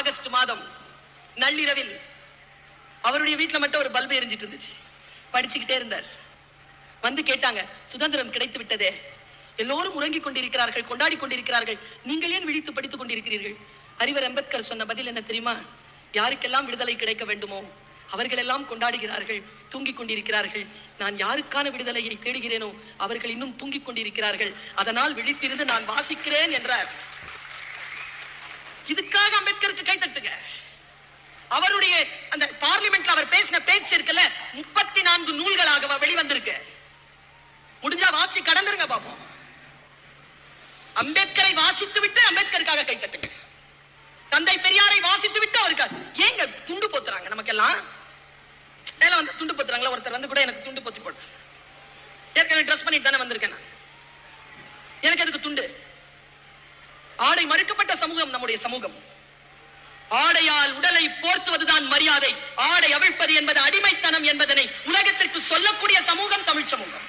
August மாதம் நள்ளிரவில் அவருடைய வீட்டில் மட்டும் ஒரு பல்பு எரிஞ்சிட்டு இருந்துச்சு. படிச்சுக்கிட்டே இருந்தார். வந்து கேட்டாங்க சுதந்திரம் கிடைத்து விட்டதே. எல்லோரும் உறங்கிக் கொண்டிருக்கிறார்கள் கொண்டாடி கொண்டிருக்கிறார்கள். நீங்கள் ஏன் விழித்து படித்துக் கொண்டிருக்கிறீர்கள்? அறிவர் அம்பேத்கர் சொன்ன பதில் என்ன தெரியுமா? யாருக்கெல்லாம் விடுதலை கிடைக்க வேண்டுமோ அவர்களெல்லாம் கொண்டாடுகிறார்கள் தூங்கிக் கொண்டிருக்கிறார்கள். நான் யாருக்கான விடுதலையை தேடுகிறேனோ அவர்கள் இன்னும் தூங்கிக் கொண்டிருக்கிறார்கள். அதனால் விழித்திருந்து நான் வாசிக்கிறேன் என்றார். இதுக்காக அம்பேத்கருக்கு கை தட்டுங்க. அவருடைய அந்த பார்லிமெண்ட்ல அவர் பேசின பேச்சு இருக்குல்ல முப்பத்தி நான்கு நூல்களாக வெளிவந்திருக்கு. முடிஞ்சா வாசி கடந்துருங்க பாப்போம் அம்பேத்கரை வாசித்து விட்டு அம்பேத்கருக்காக கை கட்டுங்க தந்தை பெரியாரை வாசித்து விட்டு அவருக்கு ஏங்க துண்டு போத்துறாங்க நமக்கெல்லாம்? மேல வந்து துண்டு போத்துறாங்களா? ஒருத்தர் வந்து கூட எனக்கு துண்டு போத்தி போட்டு ஏற்கனவே ட்ரெஸ் பண்ணிட்டு தானே வந்திருக்கேன் நான். எனக்கு அதுக்கு துண்டு? ஆடை மறுக்கப்பட்ட சமூகம் நம்முடைய சமூகம். ஆடையால் உடலை போர்த்துவதுதான் மரியாதை. ஆடை அவிழ்ப்பது என்பது அடிமைத்தனம் என்பதனை உலகத்திற்கு சொல்லக்கூடிய சமூகம் தமிழ் சமூகம்.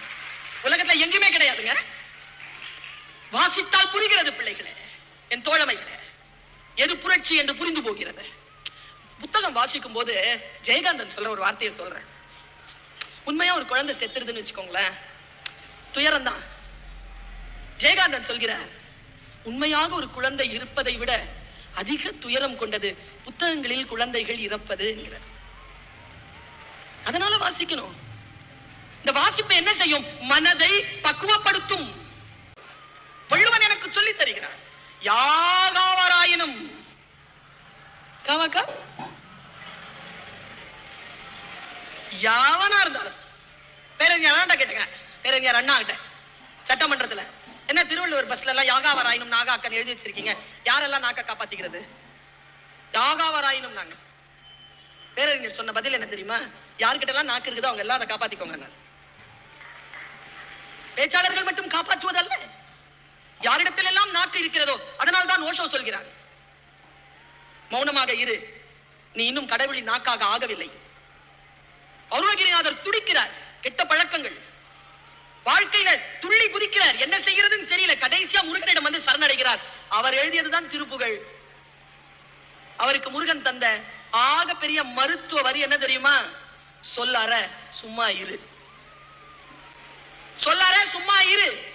உலகத்துல எங்குமே கிடையாதுங்க. வாசித்தால் புரிகிறது பிள்ளைகளே என் தோழமைகளே. எது புரட்சி என்று புரிந்து போகிறது? புத்தகம் வாசிக்கும் போது ஜெயகாந்தன் சொல்ற ஒரு வார்த்தையை சொல்றேன். உண்மையா ஒரு குழந்தை செத்துருதுன்னு வச்சுக்கோங்களேன். துயரம் தான் ஜெயகாந்தன் சொல்கிறார் உண்மையாக ஒரு குழந்தை இருப்பதை விட அதிக துயரம் கொண்டது புத்தகங்களில் குழந்தைகள் இறப்பது அதனால வாசிக்கணும். இந்த வாசிப்பு என்ன செய்யும்? மனதை பக்குவப்படுத்தும். வள்ளுவன் எனக்கு சொல்லி தருகிறார் யாகாவராயினும் காவாக்கா யாவனா இருந்தாலும் பேரறிஞர் அண்ணாட்ட கேட்டுங்க? பேரறிஞர் அண்ணா கிட்ட சட்டமன்றத்துல. என்ன திருவள்ளுவர் பஸ்ல எல்லாம் யாகாவராயினும் நாகாக்கன் எழுதி வச்சிருக்கீங்க? யாரெல்லாம் நாக்க காப்பாத்திக்கிறது? யாகாவராயினும் நாங்க. பேரறிஞர் சொன்ன பதில் என்ன தெரியுமா? யார்கிட்ட எல்லாம் நாக்கு இருக்குதோ அவங்க எல்லாம் அதை காப்பாத்திக்கோங்க பேச்சாளர்கள் மட்டும் காப்பாற்றுவதல்ல. யாரிடத்தில் எல்லாம் நாக்கு இருக்கிறதோ அதனால் தான் ஓஷோ சொல்கிறார். மௌனமாக இரு. நீ இன்னும் கடவுளின் நாக்காக ஆகவில்லை. அருணகிரிநாதர் துடிக்கிறார். கெட்ட பழக்கங்கள். வாழ்க்கையில துள்ளி குதிக்கிறார். என்ன செய்யறதுன்னு தெரியல. கடைசியா முருகனிடம் வந்து சரணடைகிறார். அவர் எழுதியதுதான் திருப்புகழ். அவருக்கு முருகன் தந்த ஆக பெரிய மருத்துவ வரி என்ன தெரியுமா? சொல்லார சும்மா இரு. சொல்லார சும்மா இரு.